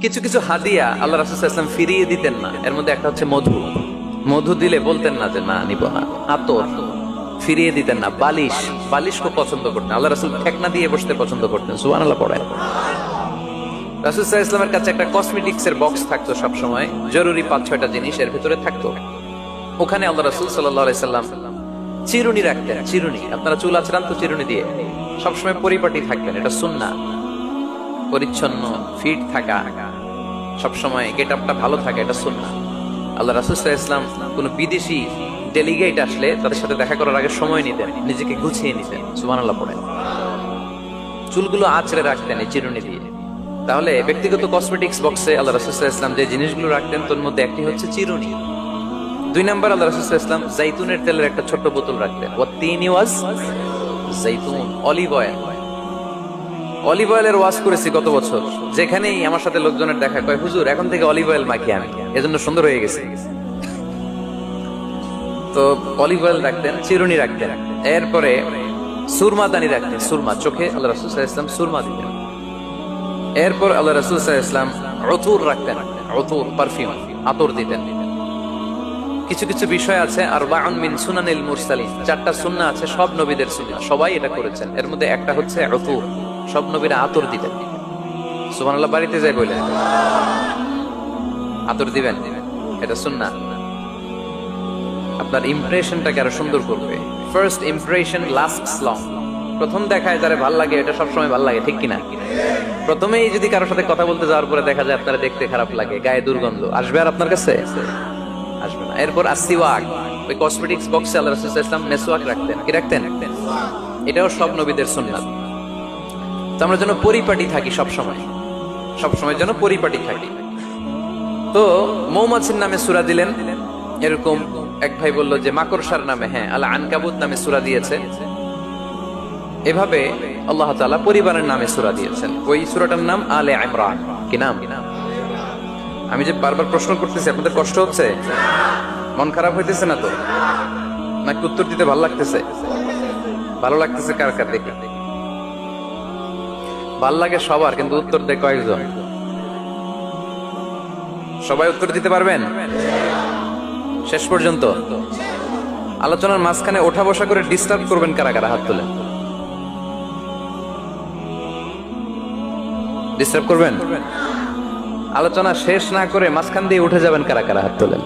কিছু কিছু হাদিয়া আল্লাহ রাসুলাম ফিরিয়ে দিতেন না। এর মধ্যে একটা হচ্ছে মধু। মধু দিলে বলতেন না যে, না, নিব না। আতর। ফিরিয়ে দিতেন না। বালিশ। বালিশ খুব পছন্দ করতেন। আল্লাহ রাসুল ঠেকনা দিয়ে বসতে পছন্দ করতেন। সুবান আল্লাহ রাসুসাহ ইসলামের কাছে একটা কসমেটিক্স এর বক্স থাকতো সবসময়। জরুরি পাঁচ, ছয়টা জিনিস এর ভিতরে থাকতো। ওখানে আল্লাহ রাসুল সাল্লাহ সাল্লাম চিরুনি রাখতেন। চিরুনি। আপনারা চুল তো চিরুনি দিয়ে। সবসময় পরিপাটি থাকবেন এটা সুন্না পরিচ্ছন্ন ফিট থাকা। সবসময় গেট আপটা ভালো থাকে, এটা সুন্না আল্লাহ রাসুসাহ ইসলাম কোন বিদেশি ডেলিগেট আসলে তাদের সাথে দেখা করার আগে সময় নিতেন, নিজেকে গুছিয়ে নিতেন সুমান আল্লাহ পড়েন। চুলগুলো আঁচড়ে রাখতেন এই চিরুনি দিয়ে। তাহলে ব্যক্তিগত কসমেটিক্স বক্সে আল্লাহ রাসুসাহ ইসলাম যে জিনিসগুলো রাখতেন, তোর মধ্যে একটি হচ্ছে চিরুনি। দুই নম্বর আল্লাহ রাসুসাহ ইসলাম জাইতুনের তেলের একটা ছোট্ট বোতল রাখতেন। ও তিন ওয়াজ জাইতুন, অলিভ অয়েল। অলিভ অয়েলের ওয়াশ করেছি গত বছর? যেখানেই আমার সাথে লোকজনের দেখা কয়, হুজুর, এখন থেকে অলিভ অয়েল মাখি আমি এজন্য সুন্দর হয়ে গেছে। তো অলিভ অয়েল রাখতেন, চিরুনি রাখতেন। এরপরে সুরমা দানি রাখতেন, সুরমা, চোখে আল্লাহ রাসুল ইসলাম সুরমা দিতেন। এরপর আল্লাহ রাসুল ইসলাম অতুর রাখতেন অতুর পারফিউম আতর দিতেন। কিছু কিছু বিষয় আছে, আর বাউন মিন সুনানিল মুরসালিন, চারটা সুন্না আছে, সব নবীদের সুন্না, সবাই এটা করেছেন। এর মধ্যে একটা হচ্ছে অতুর সব নবীরা আতর দিতেন সুবহানাল্লাহ, বাড়িতে যাই বলে আতর দিবেন। এটা সুন্না আপনার ইমপ্রেশনটাকে আরও সুন্দর করবে। ফার্স্ট ইমপ্রেশন লাস্ট লং প্রথম দেখায় ভালো লাগে, এটা সবসময় ভালো লাগে, ঠিক কিনা? প্রথমেই যদি কারোর সাথে কথা বলতে যাওয়ার পরে দেখা যায় আপনারা দেখতে খারাপ লাগে, গায়ে দুর্গন্ধ। আসবে আর আপনার কাছে? আসবে না। এরপর আসিওয়াক ওই কসমেটিক্স বক্সে আল্লাহ রাখতেন। কি রাখতেন? এটাও সব নবীদের সুন্নাত তো আমরা যেন পরিপাটি থাকি সব সময় সব সময় যেন পরিপাটি থাকি। তো মৌমাছির নামে সুরা দিলেন। এরকম এক ভাই বলল যে, মাকড়সার নামে হ্যাঁ আল্লাহ আনকাবুত নামে সুরা দিয়েছে। এভাবে আল্লাহ তালা পরিবারের নামে সুরা দিয়েছেন। ওই সুরাটার নাম আলে ইমরান। কি নাম? আমি যে বারবার প্রশ্ন করতেছি, আপনাদের কষ্ট হচ্ছে? মন খারাপ হইতেছে না তো? নাকি উত্তর দিতে ভালো লাগতেছে? ভালো লাগতেছে কার কার দেখে ভালো লাগে সবার, কিন্তু উত্তর দেয় কয়েকজন। সবাই উত্তর দিতে পারবেন? শেষ পর্যন্ত। আলোচনার মাঝখানে ওঠা বসা করে ডিস্টার্ব করবেন কারা কারা হাত তোলেন ডিস্টার্ব করবেন? আলোচনা শেষ না করে মাঝখান দিয়ে উঠে যাবেন কারা কারা হাত তোলেন?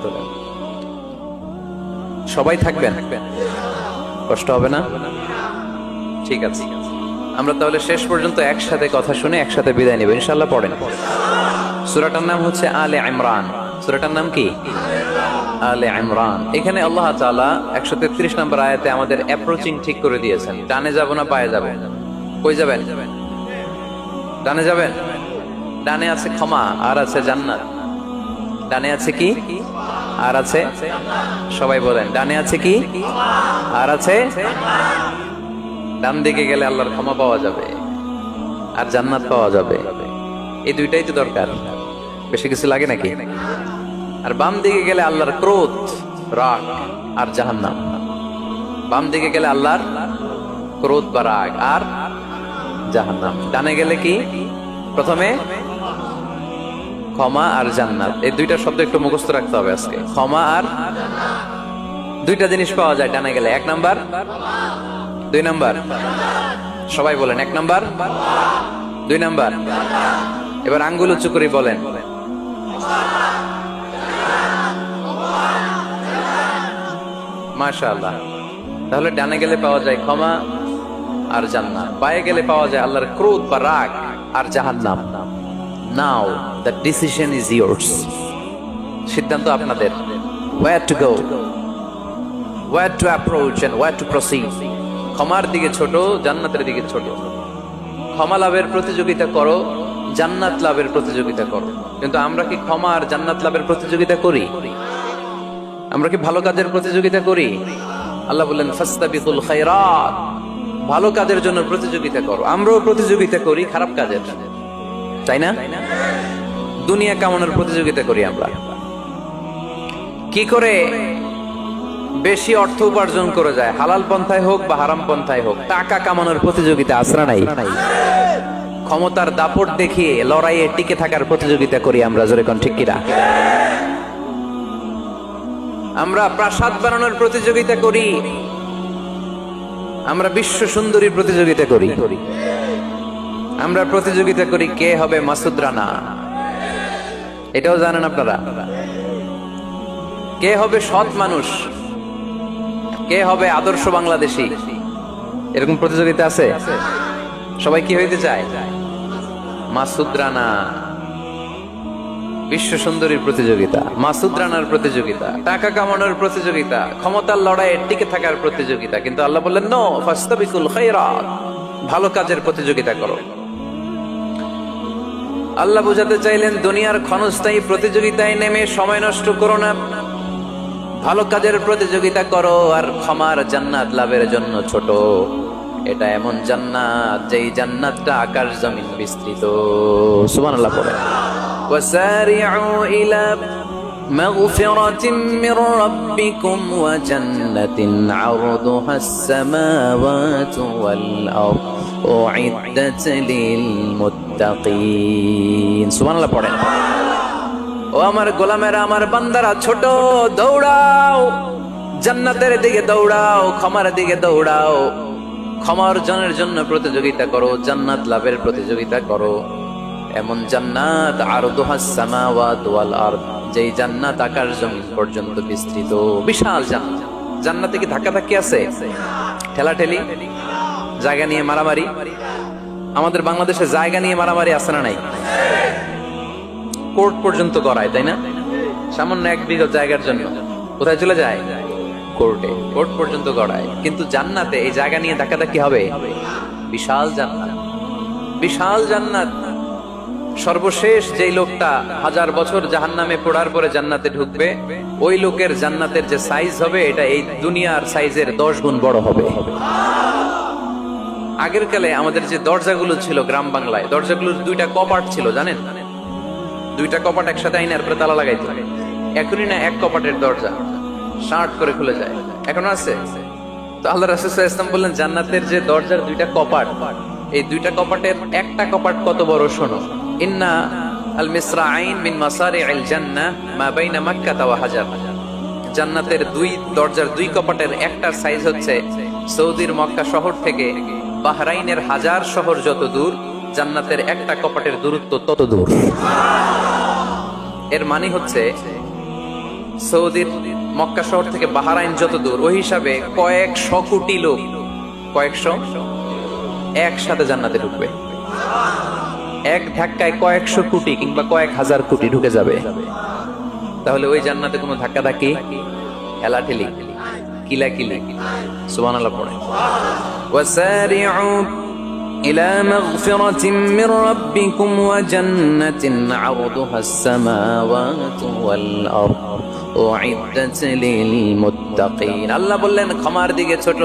সবাই থাকবেন? কষ্ট হবে না? ঠিক আছে। আমরা তাহলে শেষ পর্যন্ত একসাথে কথা শুনে একসাথে বিদায় নেব। ইনশাল্লাহ পড়েন। সুরাটার নাম হচ্ছে আলে ইমরান। সুরাটার নাম কি? আলে ইমরান। এখানে আল্লাহ তাআলা একশো তেত্রিশ নম্বর আয়াতে আমাদের অ্যাপ্রোচিং ঠিক করে দিয়েছেন। ডানে যাব না পায়ে যাব? কই যাবেন? ডানে যাবেন? ডানে আছে ক্ষমা, আর আছে জান্নাত। ডানে আছে কি? আর আছে? সবাই বলেন, ডানে আছে কি? আর আছে? ডান দিকে গেলে আল্লাহর ক্ষমা পাওয়া যাবে আর জান্নাত পাওয়া যাবে। এই দুইটাই তো দরকার। বেশি কিছু লাগে নাকি? আর বাম দিকে গেলে আল্লাহর ক্রোধ, রাগ আর জাহান্নাম। বাম দিকে গেলে আল্লাহর ক্রোধ বা রাগ আর জাহান্নাম। ডানে গেলে কি? প্রথমে ক্ষমা আর জান্নাত। এই দুইটা শব্দ একটু মুখস্থ রাখতে হবে আজকে। ক্ষমা আর দুইটা জিনিস পাওয়া যায় ডানে গেলে। এক নাম্বার দুই নাম্বার। সবাই বলেন, এক নাম্বার। দুই নাম্বার। এবার আঙ্গুল উঁচু করে বলেন। মাশাআল্লাহ। তাহলে ডানে গেলে পাওয়া যায় ক্ষমা আর জান্নাত। বায়ে গেলে পাওয়া যায় আল্লাহর ক্রোধ বা রাগ আর জাহান্নাম। Now the decision is yours সিদ্ধান্ত আপনাদের। Where to go where to approach and where to proceed ক্ষমার দিকে ছোট, জান্নাতের দিকে ছোট। ক্ষমা লাভের প্রতিযোগিতা করো, জান্নাত লাভের প্রতিযোগিতা করো। কিন্তু আমরা কি ক্ষমা আর জান্নাত লাভের প্রতিযোগিতা করি? আমরা কি ভালো কাজের প্রতিযোগিতা করি? আল্লাহ বললেন, ফাস্তাবিকুল খায়রাত। ভালো কাজের জন্য প্রতিযোগিতা করো। আমরাও প্রতিযোগিতা করি, খারাপ কাজের। তাই না? দুনিয়া কামানোর প্রতিযোগিতা করি আমরা। কি করে বেশি অর্থ উপার্জন করে যায়। হালাল পন্থায় হোক বা হারাম পন্থায় হোক, টাকা কামানোর প্রতিযোগিতা আসরা নাই? ক্ষমতার দাপট দেখিয়ে লড়াইয়ে টিকে থাকার প্রতিযোগিতা করি আমরা, জোরে কোন ঠিক কিনা? আমরা প্রাসাদ বানানোর প্রতিযোগিতা করি। আমরা বিশ্ব সুন্দরী প্রতিযোগিতা করি। আমরা প্রতিযোগিতা করি কে হবে মাসুদ রানা। এটাও জানেন আপনারা? কে হবে সৎ মানুষ? কে হবে আদর্শ বাংলাদেশী? এরকম প্রতিযোগিতা আছে? সবাই কি হইতে চায়? মাসুদ রানা। বিশ্ব সুন্দরীর প্রতিযোগিতা, মাসুদ রানার প্রতিযোগিতা, টাকা কামানোর প্রতিযোগিতা, ক্ষমতার লড়াইয়ে টিকে থাকার প্রতিযোগিতা। কিন্তু আল্লাহ বললেন, নো ফাস্তাবিকুল খায়রাত। ভালো কাজের প্রতিযোগিতা করো। আল্লাহ বুঝাতে চাইলেন, দুনিয়ার ক্ষণস্থায়ী প্রতিযোগিতায় নেমে সময় নষ্ট করো না। ভালো কাজের প্রতিযোগিতা করো আর ক্ষমার জান্নাত লাভের জন্য ছোট এটা এমন জান্নাত যেই জান্নাতটা আকাশ জমিন বিস্তৃত সুবহানাল্লাহ পড়ে وسارعوا إلى مغفرة من ربكم وجنة عرضها السماوات والأرض أعدت للمتقين سبحان الله পড়েন ও আমার গোলামেরা, আমার বান্দারা, ছোট, দৌড়াও। জান্নাতের দিকে দৌড়াও, ক্ষমার দিকে দৌড়াও। ক্ষমা অর্জনের জন্য প্রতিযোগিতা করো, জান্নাত লাভের প্রতিযোগিতা করো। এমন জান্নাত আর ওয়াল আরদ, যেই জান্নাত আকাশ জমিন পর্যন্ত বিস্তৃত। বিশাল জান্নাত। জান্নাতে কি ধাক্কা ধাক্কি আছে? ঠেলাঠেলি? জায়গা নিয়ে মারামারি? আমাদের বাংলাদেশে জায়গা নিয়ে মারামারি আছে না নাই? কোর্ট পর্যন্ত করায় তাই না? সামান্য এক বিঘা জায়গার জন্য। কোথায় চলে যায়? কোর্টে। কোর্ট পর্যন্ত করায় কিন্তু জান্নাতে এই জায়গা নিয়ে ধাক্কাধাক্কি হবে? বিশাল জান্নাত। বিশাল জান্নাত। সর্বশেষ যেই লোকটা হাজার বছর জাহান্নামে পড়ার পরে জান্নাতে ঢুকবে ওই লোকের জান্নাতের যে সাইজ হবে এটা এই দুনিয়ার সাইজের দশ গুণ বড় হবে। আগের কালে আমাদের যে দরজাগুলো ছিল গ্রাম বাংলায় দরজাগুলোর দুইটা কপাট ছিল জানেন? দুইটা কপাট একসাথে আইনার পরে তালা লাগাইতে এখনই না এক কপাটের দরজা শার্ট করে খুলে যায়। এখন আছে? তো আল্লাহ রাসুল ইসলাম বললেন, জান্নাতের যে দরজার দুইটা কপাট, এই দুইটা কপাটের একটা কপাট কত বড় শোনো। ইন্না আল মিসরাইন মিন মাসারি আল জান্নাহ মা বাইনা মাক্কা ওয়া হাজার। জান্নাতের দুই, দরজার দুই কপাটের একটা সাইজ হচ্ছে সৌদির মক্কা শহর থেকে বাহরাইনের হাজার শহর যত দূর জান্নাতের একটা কপাটের দূরত্ব তত দূর। এর মানে হচ্ছে সৌদির মক্কা শহর থেকে বাহারাইন যত দূর, ওই হিসাবে কয়েকশো কোটি লোক, কয়েকশো একসাথে জান্নাতে ঢুকবে। এক ধাক্কায় কয়েকশো কোটি কিংবা কয়েক হাজার কোটি ঢুকে যাবে। তাহলে ওই জান্নাতে কোনো ধাক্কা ধাক্কি হেলাঠেলি কিলা সুবান আল্লাহ পড়ে إلى مغفرة من ربكم وجنة عرضها السماوات والأرض أعدت للمتقين আল্লাহ বললেন ক্ষমার দিকে ছোট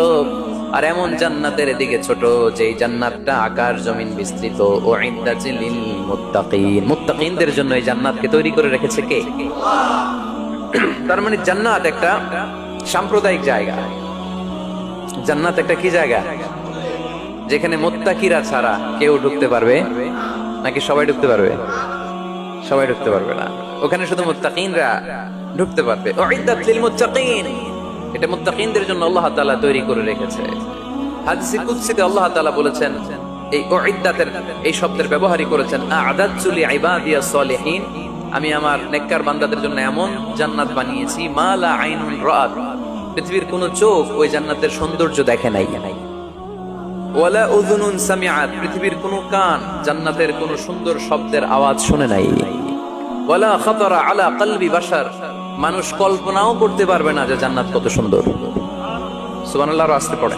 আর এমন জান্নাতের দিকে ছোট যেই জান্নাতটা আকাশ জমিন বিস্তৃত ও লিল মুত্তাকিন মুত্তাকিনদের জন্য এই জান্নাতকে তৈরি করে রেখেছে কে তার মানে জান্নাত একটা সাম্প্রদায়িক জায়গা জান্নাত একটা কি জায়গা যেখানে মোত্তাকিরা ছাড়া কেউ ঢুকতে পারবে? নাকি সবাই ঢুকতে পারবে? সবাই ঢুকতে পারবে না। ওখানে শুধু মুত্তাকিনরা ঢুকতে পারবে। এটা মুত্তাকিনদের জন্য আল্লাহ তাআলা তৈরি করে রেখেছে। আল্লাহ বলেছেন, এই উইদ্দাতের, এই শব্দের ব্যবহারই করেছেন আ'দাতু লি ইবাদিয়াস সলিহিন। আমি আমার নেককার বান্দাদের জন্য এমন জান্নাত বানিয়েছি, মা লা আইনুন রাআত। পৃথিবীর কোন চোখ ওই জান্নাতের সৌন্দর্য দেখে নাই। পৃথিবীর কোন কান জান্নাতের কোন সুন্দর শব্দের আওয়াজ শুনে নাই। আলা কলবি মানুষ কল্পনাও করতে পারবে না যে জান্নাত কত সুন্দর। আসতে পড়ে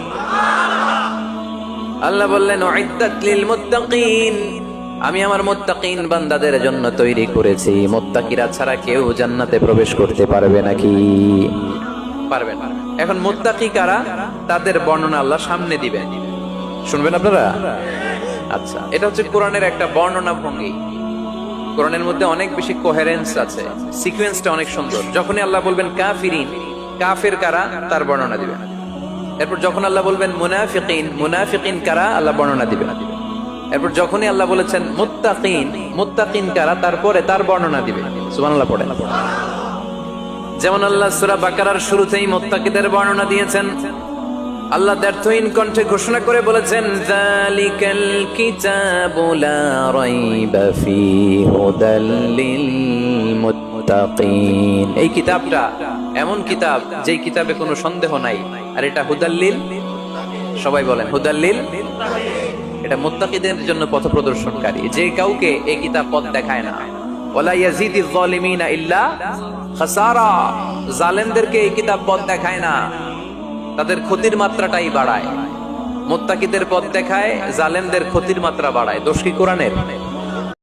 আল্লাহ বললেন আমি আমার মুত্তাকিন বান্দাদের জন্য তৈরি করেছি। মোত্তাকিরা ছাড়া কেউ জান্নাতে প্রবেশ করতে পারবে নাকি? পারবেন এখন মোত্তাকি কারা? তাদের বর্ণনা আল্লাহ সামনে দিবেন। শুনবেন আপনারা? আচ্ছা এটা হচ্ছে কোরআনের একটা বর্ণনা ভঙ্গি কোরআনের মধ্যে অনেক বেশি কোহেরেন্স আছে। সিকোয়েন্সটা অনেক সুন্দর। যখনই আল্লাহ বলবেন কাফিরিন, কাফের কারা? তার বর্ণনা দিবেন। এরপর যখন আল্লাহ বলবেন মুনাফিকিন মুনাফিকিন কারা? আল্লাহ বর্ণনা দিবেন। এরপর যখনই আল্লাহ বলেছেন মুত্তাকিন মুত্তাকিন কারা? তারপরে তার বর্ণনা দিবে সুবহানাল্লাহ পড়েন। যেমন আল্লাহ সূরা বাকারার শুরুতেই মুত্তাকিদের বর্ণনা দিয়েছেন আল্লাহ দ্ব্যর্থহীন কণ্ঠে ঘোষণা করে বলেছেন এই কিতাবটা এমন কিতাব যেই কিতাবে কোনো সন্দেহ নাই। আর এটা হুদাল্লিল সবাই বলেন হুদাল্লিল এটা মুত্তাকিদের জন্য পথ প্রদর্শনকারী। যে কাউকে এই কিতাব পথ দেখায় না। ইল্লা খাসারা। জালেমদেরকে এই কিতাব পথ দেখায় না। তাদের ক্ষতির মাত্রাটাই বাড়ায়। মোত্তাকিদের পথ দেখায় জালেমদের ক্ষতির মাত্রা বাড়ায়। দোষ কি কোরআনের?